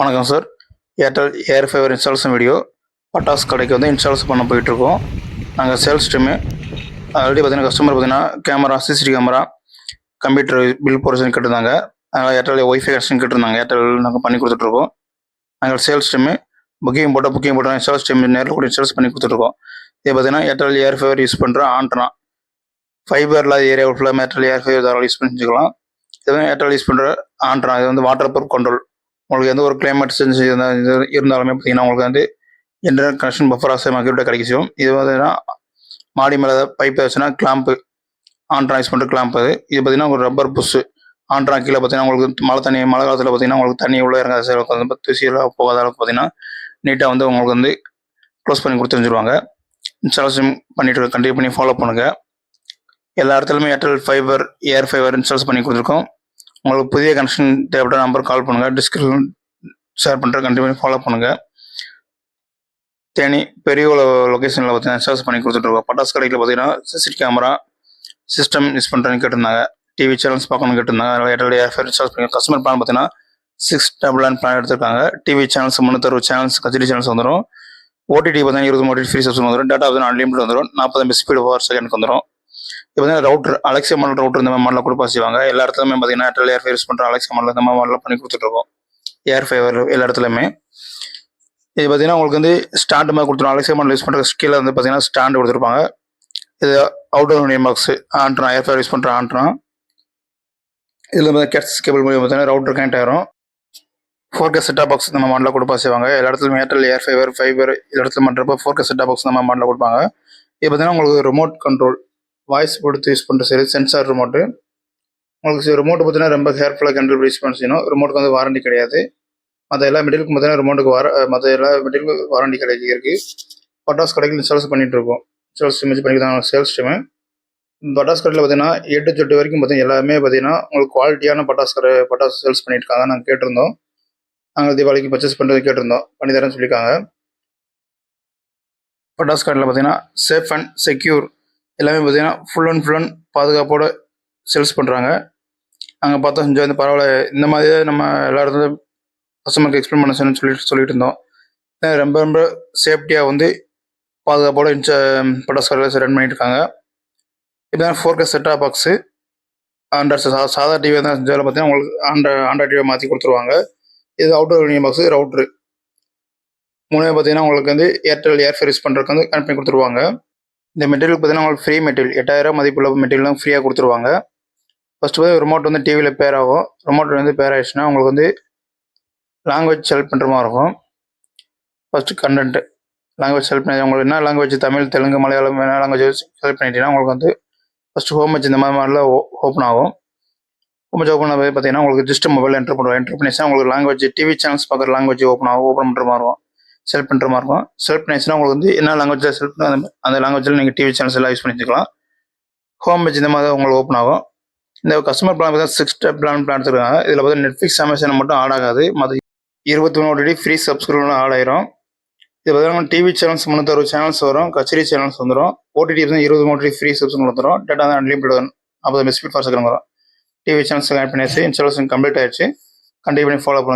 வணக்கம் sir. Airtel air Fiverr இன்ஸ்டால்ஸும் video பட்டாஸ் கடைக்கு வந்து இன்ஸ்டால்ஸ் பண்ண போயிட்டுருக்கோம். நாங்கள் சேல்ஸ் டீமு ஆல்ரெடி பார்த்தீங்கன்னா கஸ்டமர் பார்த்தீங்கன்னா camera CCTV camera computer bill portion கேட்டிருந்தாங்க. அதனால் ஏர்டெல் ஒய்ஃபை கனெக்ஷன் கேட்டிருந்தாங்க. ஏர்டெல் நாங்கள் பண்ணி கொடுத்துட்ருக்கோம் நாங்கள் சேல்ஸ் டீமு புக்கிங் போட்டால் புக்கிங் போட்டால் இன்ஸ்டால்ஸ் டீம் நேரில் கூட இன்ஸ்டால்ஸ் பண்ணி கொடுத்துட்ருக்கோம் இதே பார்த்தீங்கன்னா ஏர்டெல் ஏர் ஃபைவர் யூஸ் பண்ணுற ஆண்டனா ஃபைபர் இல்லாத ஏரியா ஃபுல்லாக ஏர்டெல் ஏர் ஃபைவர் தாராளம் யூஸ் பண்ணிக்கலாம். இது ஏர்டெல் யூஸ் பண்ணுற ஆண்டனா இது வந்து வாட்டர் ப்ரூஃப் கண்ட்ரோல் உங்களுக்கு எந்த ஒரு கிளைமேட் சேஞ்ச் இருந்தாலுமே பார்த்தீங்கன்னா உங்களுக்கு வந்து இன்டர்நெட் கனெக்ஷன் பஃபர் ஆசை கிடைக்க கிடைக்கும் இது பார்த்தீங்கன்னா மாடி மேலே பைப் வச்சுன்னா கிளாம்பு ஆண்ட்ராய்ஸ் பண்ணுற கிளாம்ப் அது. இது பார்த்தீங்கன்னா ஒரு ரப்பர் புஷ்ஷு ஆண்ட்ரா கீழே பார்த்தீங்கன்னா உங்களுக்கு மழை தண்ணி மழை காலத்தில் பார்த்தீங்கன்னா உங்களுக்கு தண்ணி உள்ள இறங்காத சைடு வந்து தூசியெல்லாம் போகாத அளவுக்கு பார்த்தீங்கன்னா நீட்டாக வந்து உங்களுக்கு வந்து க்ளோஸ் பண்ணி கொடுத்துருந்துருவாங்க இன்ஸ்டாலேஷன் பண்ணிட்டு கண்டினியூ பண்ணி ஃபாலோ பண்ணுங்கள் எல்லா இடத்துலையுமே Airtel fiber air fiber installs பண்ணி கொடுத்துருக்கோம். உங்களுக்கு புதிய கனெக்ஷன் தேவைப்பட்ட நம்பர் கால் பண்ணுங்கள் டிஸ்கிரிப்ஷன் ஷேர் பண்ணுற கண்டிப்பாக ஃபாலோ பண்ணுங்கள் தேனி பெரிய லொக்கேஷனில் பார்த்தீங்கன்னா சர்ச் பண்ணி கொடுத்துட்ருக்கோம் பட்டாசு கடையில் பார்த்தீங்கன்னா சிசிடி கேமரா சிஸ்டம் யூஸ் பண்ணுறேன்னு கேட்டிருந்தாங்க. டிவி சேனல்ஸ் பார்க்கணும்னு கேட்டிருந்தாங்க. அதனால் ஏர்டெல் ஏர்ஃபேர் இன்ஸ்டால்ஸ் பண்ணி கஸ்டமர் பிளான் பார்த்தீங்கன்னா சிக்ஸ் டபுள் நைன் பிளான் எடுத்திருக்காங்க. டிவி சேனல்ஸ் முந்நூற்றறுபது சேனல்ஸ் கச்சேரி சேனல்ஸ் வந்துடும் ஓடிடி பார்த்தீங்கன்னா இருபது ஓடிடி ஃப்ரீ சப்ஷன் வந்துடும் டேட்டா வந்து அன்லிமிட் வந்துடும் நாற்பது எம்பி ஸ்பீடு பவர் செகண்ட் வந்துடும் இப்போ வந்து ரவுட்டர் அலெக்ஸா மாடல் ரவுட்டர் இந்த மாதிரி மாடலில் கொடுப்பா செய்வாங்க. எல்லா இடத்துலையுமே பார்த்தீங்கன்னா ஏர்டெல் ஏர் யூஸ் பண்ணுற அலெக்ஸா மாடல் இந்த மாதிரி மாடலில் பண்ணி கொடுத்துட்ருக்கோம். ஏர் ஃபைவர் எல்லா இடத்துலையுமே. இது பார்த்தீங்கன்னா உங்களுக்கு வந்து ஸ்டாண்டு மாதிரி கொடுத்துருவோம் அலெக்ஸா மாடல் யூஸ் பண்ணுற கீழே வந்து பார்த்தீங்கன்னா ஸ்டாண்டு கொடுத்துருப்பாங்க. இது அவுட்டோர் யூனியன் பாக்ஸ் ஆண்ட்ரா ஏர் ஃபைவர் யூஸ் பண்ணுற ஆண்ட்ரா இதில் வந்து கேட்ஸ் கேபிள் மூலியம் பார்த்தீங்கன்னா ரவுட்டர் கனெக்ட் ஆயிரும். Four K set top box நம்ம மாடலில் கொடுப்பா செய்வாங்க. எல்லா இடத்துலையும் ஏர்டெல் ஏர் ஃபைவர் ஃபைபர் எல்லா இடத்துல பண்ணுறப்ப ஃபோர் கே செட்டா பாக்ஸ் நம்ம மாடலில் கொடுப்பாங்க. இது பார்த்தீங்கன்னா உங்களுக்கு ரிமோட் கண்ட்ரோல் வாய்ஸ் கொடுத்து யூஸ் பண்ணுற சரி சென்சார் ரிமோட்டு உங்களுக்கு ரிமோட் பார்த்தீங்கன்னா ரொம்ப கேர்ஃபுல்லாக கண்ட்ரோல் யூஸ் பண்ண செய்யணும். ரிமோட்டுக்கு வந்து வாரண்டி கிடையாது. மற்ற எல்லா மெட்டீரியலுக்கும் பார்த்தீங்கன்னா ரிமோட்டுக்கு வார மற்ற எல்லா மெட்டீரியலுக்கும் வாரண்டி கிடையாது. இருக்குது பட்டாஸ் கடைக்கு இன்ஸ்டால்ஸ் பண்ணிட்டு இருக்கோம். இன்ஸ்டால்ஸ் இமேஜ் பண்ணி தான் சேல்ஸ் டீமு பட்டாஸ் கடையில் பார்த்தீங்கன்னா எட்டு சொட்டு வரைக்கும் பார்த்தீங்கன்னா எல்லாமே பார்த்தீங்கன்னா உங்களுக்கு குவாலிட்டியான பட்டாஸ் கடை பட்டாஸ் சேல்ஸ் பண்ணியிருக்காங்க நாங்கள் கேட்டிருந்தோம். நாங்கள் தீபாவளிக்கு பர்ச்சேஸ் பண்ணுறது கேட்டிருந்தோம். பண்ணி தரேன்னு சொல்லியிருக்காங்க. பட்டாஸ் கடையில் பார்த்தீங்கன்னா சேஃப் அண்ட் செக்யூர் எல்லாமே பார்த்தீங்கன்னா ஃபுல் அண்ட் ஃபுல் அண்ட் பாதுகாப்போடு சேல்ஸ் பண்ணுறாங்க அங்கே பார்த்தா செஞ்சு வந்து பரவாயில்ல இந்த மாதிரியே நம்ம எல்லா இடத்துலையும் கஸ்டமருக்கு எக்ஸ்பிளைன் பண்ண சொல்லி சொல்லிட்டு சொல்லிட்டு இருந்தோம் ரொம்ப ரொம்ப சேஃப்டியாக வந்து பாதுகாப்போட இன்ச்ச பட்டாசு கடையில் ரன் பண்ணிட்டு இருக்காங்க. இப்போ four K set top box android சா சாதா டிவி தான் செஞ்சாலும் பார்த்தீங்கன்னா உங்களுக்கு ஆண்ட்ரா ஆண்ட்ராய்ட் டிவியை மாற்றி கொடுத்துருவாங்க. இது அவுட்டர் யூனியன் பாக்ஸு ரவுட்ரு மூணே பார்த்தீங்கன்னா உங்களுக்கு வந்து ஏர்டெல் ஏர் யூஸ் பண்ணுறதுக்கு வந்து கனெக்ட் பண்ணி கொடுத்துருவாங்க. இந்த மெட்டீரியல் பார்த்தீங்கன்னா உங்களுக்கு ஃப்ரீ மெட்டீரியல் எட்டாயிரம் மதிப்புள்ள மெட்டீரியல்லாம் ஃப்ரீயாக கொடுத்துருவாங்க. ஃபஸ்ட்டு வந்து ரிமோட் வந்து டிவியில் பேர் ஆகும். ரிமோட் வந்து பேர் ஆயிடுச்சுன்னா உங்களுக்கு வந்து லாங்குவேஜ் செலக்ட் பண்ணுற மாதிரி இருக்கும். ஃபஸ்ட்டு கண்டென்ட்டு லாங்குவேஜ் செலக்ட் பண்ணி உங்களுக்கு என்ன லாங்குவேஜ் தமிழ் தெலுங்கு மலையாளம் என்ன லாங்குவேஜ் செலக்ட் பண்ணிட்டீங்கன்னா உங்களுக்கு வந்து ஃபஸ்ட்டு ஹோம் வச்சு இந்த மாதிரி மாதிரிலாம் ஓப்பன் ஆகும். ஹோம் வச்சு ஓப்பன் ஆகி பார்த்தீங்கன்னா உங்களுக்கு ஜஸ்ட் மொபைல் என்ட்ரு பண்ணுவோம். என்ட்ரு பண்ணிச்சுன்னா உங்களுக்கு லாங்குவேஜ் டிவி சேனல்ஸ் பார்க்குற லாங்குவேஜ் ஓப்பன் ஆகும். ஓப்பன் பண்ணுற மாதிரி இருக்கும். செலக்ட் பண்ணுற மாதிரி இருக்கும். செலக்ட் பண்ணிச்சுன்னா உங்களுக்கு வந்து என்ன லாங்குவேஜில் செலக்ட் பண்ணி அந்த லாங்குவேஜில் நீங்கள் டிவி சேனல்ஸ் எல்லாம் யூஸ் பண்ணிக்கலாம். ஹோம் பேஜ் இந்த மாதிரி தான் உங்களுக்கு ஓப்பன் ஆகும். இந்த கஸ்டமர் பிளான் பார்த்தா சிக்ஸ் ஸ்டெப் பிளான் பிளான் எடுத்துருக்காங்க. இதில் பார்த்தா நெட்ஃப்ளிக்ஸ் அமேசான் மட்டும் ஆட் ஆகாது. மற்ற இருபத்தி மூணு ஓடிடி ஃப்ரீ சப்ஸ்கிரிப்ஷன் ஆட் ஆயிரும். இது பார்த்தீங்கன்னா டிவி சேனல்ஸ் முந்நூற்றறுபது சேனல்ஸ் வரும். கச்சேரி சேனல்ஸ் வந்துடும் ஓடிடி வந்து இருபது ஓடிடி ஃப்ரீ சப்ஸ்கிரிப்ஷன் வந்துடும் டேட்டா தான் அன்லிமிட்டட் வரும். ஐம்பது மிஸ்பீட் ஃபார் செகண்ட் வரும் டிவி சேனல்ஸ் ஆட் பண்ணியாச்சு. இன்ஸ்டாலேஷன் கம்ப்ளீட் ஆயிடுச்சு. கண்டிப்பாக ஃபாலோ பண்ணுங்க.